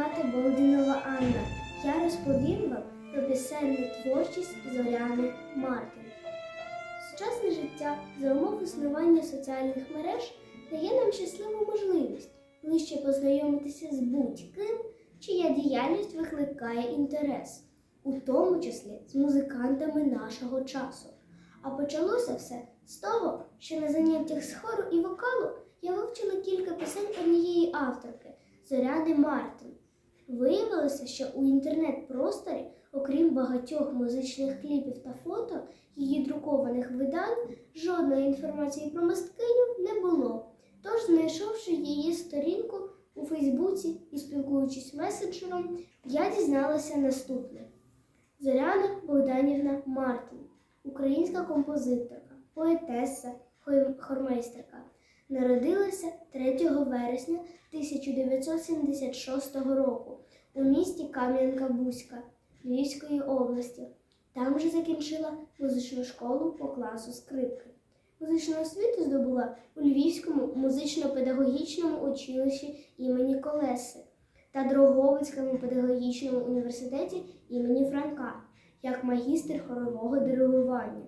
звати Болдінова Анна. Я розповім вам про пісенну творчість Зоряни Мартин. Сучасне життя за умов існування соціальних мереж дає нам щасливу можливість ближче познайомитися з будь-ким, чия діяльність викликає інтерес, у тому числі з музикантами нашого часу. А почалося все з того, що на заняттях з хору і вокалу я вивчила кілька пісень однієї авторки Зоряни Мартин. Виявилося, що у інтернет-просторі, окрім багатьох музичних кліпів та фото її друкованих видань, жодної інформації про мисткиню не було. Тож, знайшовши її сторінку у Фейсбуці і спілкуючись месенджером, я дізналася наступне: Зоряна Богданівна Мартин, українська композиторка, поетеса, хормейстерка. Народилася 3 вересня 1976 року у місті Кам'янка-Бузька Львівської області. Там же закінчила музичну школу по класу скрипки. Музичну освіту здобула у Львівському музично-педагогічному училищі імені Колеси та Дрогобицькому педагогічному університеті імені Франка як магістр хорового диригування.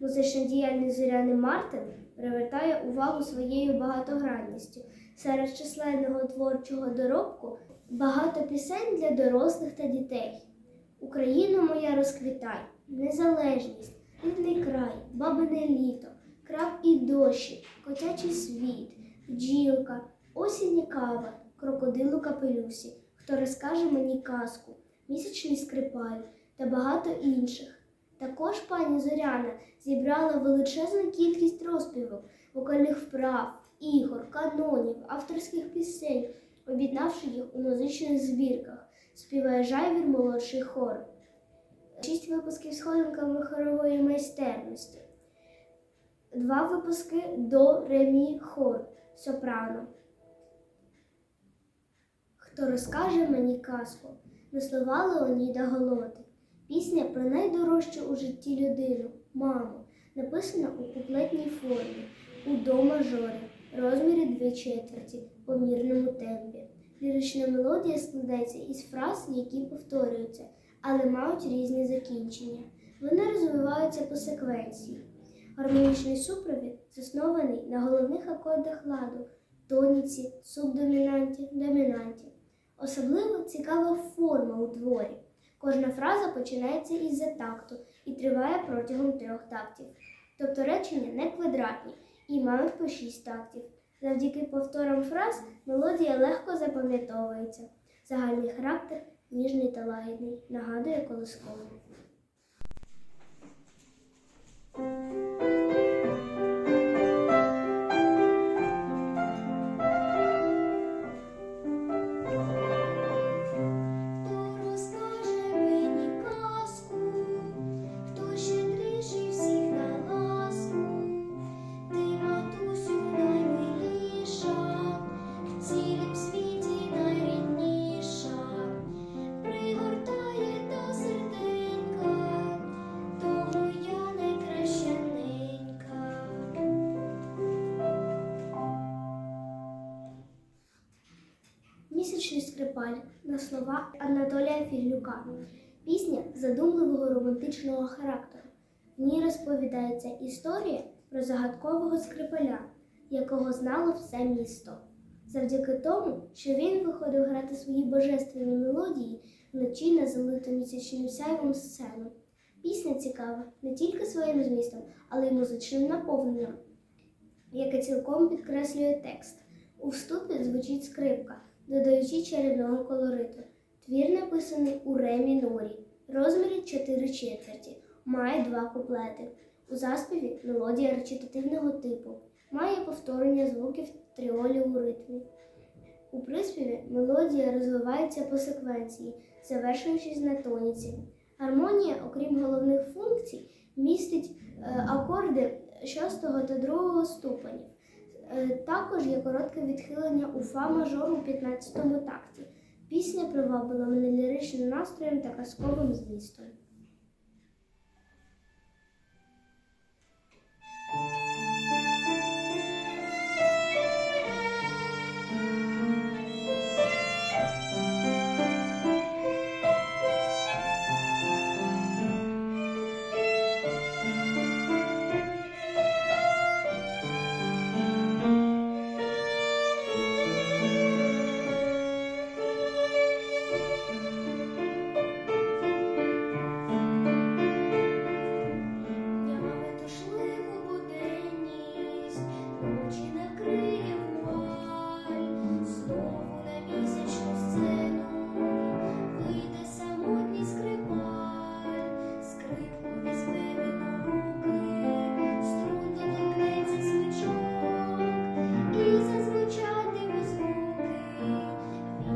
Музична діяльність Зоряни Мартин привертає увагу своєю багатогранністю. Серед численного творчого доробку багато пісень для дорослих та дітей. Україно моя розквітай, незалежність, рідний край, бабине літо, краб і дощі, котячий світ, бджілка, осінь і кава, крокодил у капелюсі, хто розкаже мені казку, місячний скрипаль та багато інших. Також пані Зоряна зібрала величезну кількість розпівок, вокальних вправ, ігор, канонів, авторських пісень, об'єднавши їх у музичних збірках, співає жайвір молодший хор. Шість випусків сходинками хорової майстерності, два випуски до ремі хор сопрано. Хто розкаже мені казку на слова Леоніда Голоти. Пісня про найдорожчу у житті людину, маму, написана у куплетній формі, у до мажорі, розмірі дві четверті, по мірному темпі. Лірична мелодія складається із фраз, які повторюються, але мають різні закінчення. Вони розвиваються по секвенції. Гармонічний супровід заснований на головних акордах ладу, тоніці, субдомінанті, домінанті. Особливо цікава форма у творі. Кожна фраза починається із такту і триває протягом трьох тактів. Тобто речення не квадратні і мають по шість тактів. Завдяки повторам фраз мелодія легко запам'ятовується. Загальний характер ніжний та лагідний, нагадує колискову. На слова Анатолія Фіглюка. Пісня задумливого романтичного характеру. В ній розповідається історія про загадкового скрипаля, якого знало все місто. Завдяки тому, що він виходив грати свої божественні мелодії вночі на залиту місячним сяйвом сцену. Пісня цікава не тільки своїм змістом, але й музичним наповненням, яке цілком підкреслює текст. У вступі звучить скрипка, додаючи чарівного колориту. Твір написаний у ре мінорі, розмірі 4 четверті, має два куплети. У заспіві мелодія речитативного типу, має повторення звуків тріолі у ритмі. У приспіві мелодія розвивається по секвенції, завершуючись на тоніці. Гармонія, окрім головних функцій, містить е, акорди 6 та 2 ступенів. Е, Також є коротке відхилення у фа мажору у 15 такті. Пісня привабила мене ліричним настроєм та казковим змістом.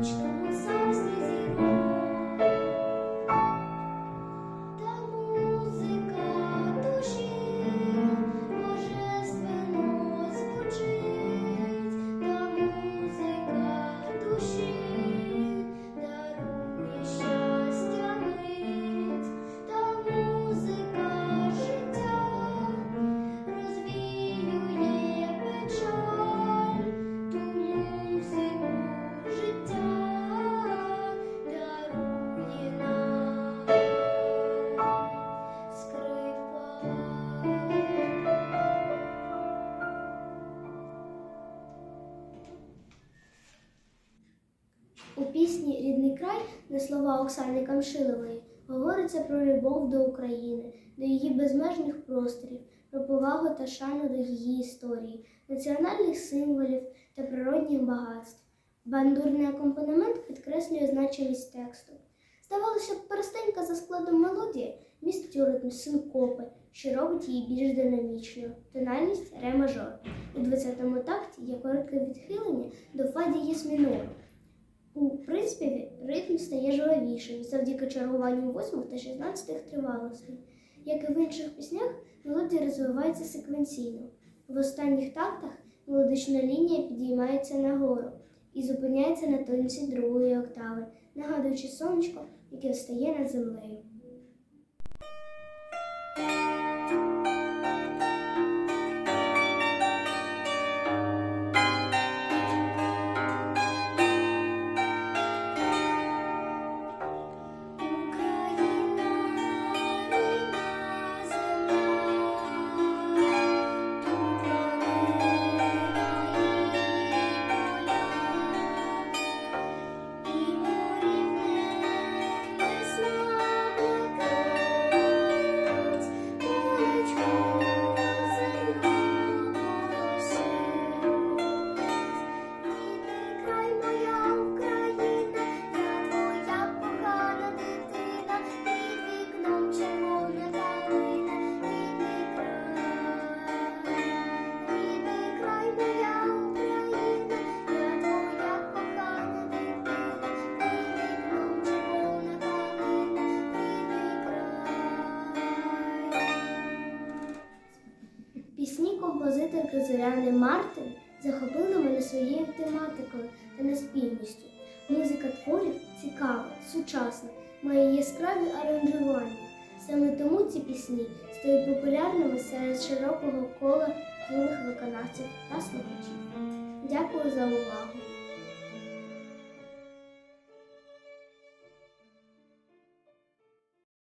prática. Не слова Оксани Камшилової, говориться про любов до України, до її безмежних просторів, про повагу та шану до її історії, національних символів та природних багатств. Бандурний акомпанемент підкреслює значимість тексту. Здавалося б, простенька за складом мелодія містить у ритм синкопи, що робить її більш динамічною. Тональність ре мажор. У 20-му такті є коротке відхилення до фа дієс мінору. У приспіві ритм стає жвавішим завдяки чергуванню восьмих та шістнадцятих тривалостей. Як і в інших піснях, мелодія розвивається секвенційно. В останніх тактах мелодична лінія підіймається нагору і зупиняється на тонці другої октави, нагадуючи сонечко, яке встає над землею. Мартин захопили мене своєю тематикою та неспільністю. Музика творів цікава, сучасна, має яскраві аранжування. Саме тому ці пісні стають популярними серед широкого кола юних виконавців та слухачів. Дякую за увагу!